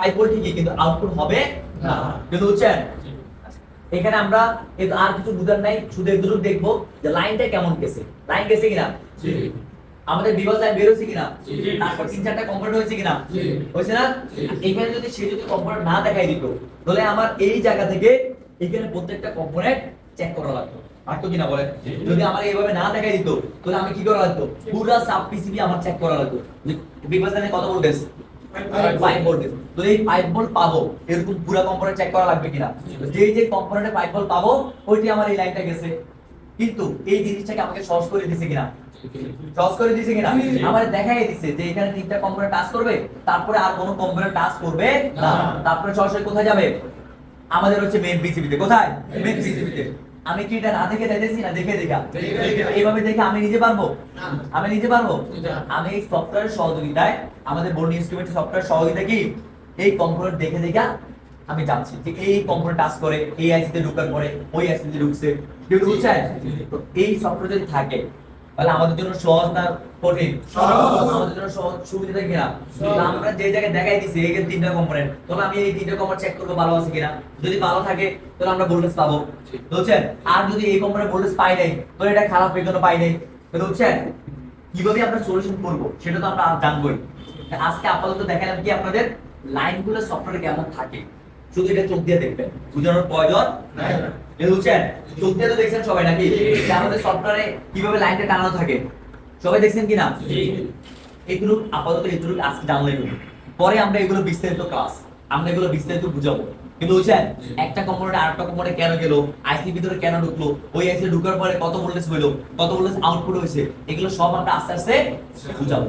ঠিকই কিন্তু আউটপুট হবে না। কিন্তু বুঝছেন এখানে আমরা কিন্তু আর কিছু বুঝার নাই শুধু দেখব যে লাইনটা কেমন গেছে। লাইন গেছে কিনা? আমাদের বিভাগ লাইন বেরোছে কিনা? তারপর তিন চারটা কম্পোনেন্ট হয়েছে কিনা? হয়েছে না? এখানে যদি সে যদি কম্পোনেন্ট না দেখাই দিত তাহলে আমার এই জায়গা থেকে এখানে প্রত্যেকটা কম্পোনেন্ট চেক করা লাগতো। পারতো কিনা বলেন? যদি আমার এইভাবে না দেখাই দিত তাহলে আমি কি করা লাগতো? পুরো সাব পিসিবি আমার চেক করা লাগতো। বিভাগ লাইনে কত ভোল্টেজ ফাইভ ভোল্টেজ তো এই ফাইভ ভোল্ট পাবো এরকম পুরো কম্পোনেন্ট চেক করা লাগবে কিনা? যে যে কম্পোনেন্টে ফাইভ ভোল্ট পাবো ওইটি আমার এই লাইনটা গেছে। কিন্তু এই জিনিসটাকে আমাকে সহজ করে দিছে কিনা? সহজ করে দিছে কিনা। আমার দেখাই দিছে যে এখানে তিনটা কম্পোনেন্ট টাচ করবে তারপরে আর কোনো কম্পোনেন্ট টাচ করবে না। তারপরে সরাসরি কোথায় যাবে? আমাদের হচ্ছে মেন পিসিবিতে কোথায়? মেন পিসিবিতে আমি কি এটা না দেখে দেখেছি না? দেখে দেখা। এইভাবে দেখে আমি নিজে পারব? আমি নিজে পারব? আমি এই সফটওয়্যারের সহযোগিতায় আমাদের বোর্ড ইনস্ট্রুমেন্ট সফটওয়্যার সহযোগিতা কি? এই কম্পোনেন্ট দেখে দেখা আমি জানছি যে এই কম্পোনেন্ট টাচ করে এই আইসিতে ঢোকার পরে ওই আইসিতে ঢুকছে। কেউ বুঝছেন? এই সফটওয়্যার যদি থাকে তাহলে আমাদের জন্য সহজ না কঠিন? সহজ। আমাদের জন্য সহজ সুবিধা কিনা আমরা যে জায়গায় দেখাই দিছি এই তিনটা কম্পোনেন্ট তাহলে আমি এই তিনটা কম্পোনেন্ট চেক করব ভালো আছে কিনা? যদি ভালো থাকে তাহলে আমরা ভোল্টেজ পাবো। বুঝছেন? আর যদি এই কম্পোনেন্ট ভোল্টেজ পাই নাই তাহলে এটা খারাপ হয়ে জন্য পাই নাই। বুঝছেন? কীভাবে আমরা সলিউশন করব সেটা তো আমরা জানবোই। আজকে আপাতত দেখালাম কি আপনাদের? লাইনগুলো সফটওয়্যার কেমন থাকে? শুধু এটা চোখ দিয়ে দেখবেন। বুঝানোর প্রয়োজন বুঝছেন চোখ দিয়ে তো দেখছেন সবাই নাকি? যে আমাদের সফটওয়্যারে কীভাবে লাইনটা টানানো থাকে? সবাই দেখছেন কিনা? এগুলো আপাতত এগুলো আজকে জানলে পরে আমরা এগুলো বিস্তারিত ক্লাস আমরা এগুলো বিস্তারিত বুঝাবো। কিন্তু বুঝছেন। একটা কম্পোনেন্ট আরেকটা কম্পোনেন্ট কেন গেল? আইসি ভিতরে কেন ঢুকলো? ওই আইসি ঢুকার পরে কত ভোল্টেজ হইল? কত ভোল্টেজ আউটপুট হয়েছে? এগুলো সব আমরা আস্তে আস্তে বুঝাবো।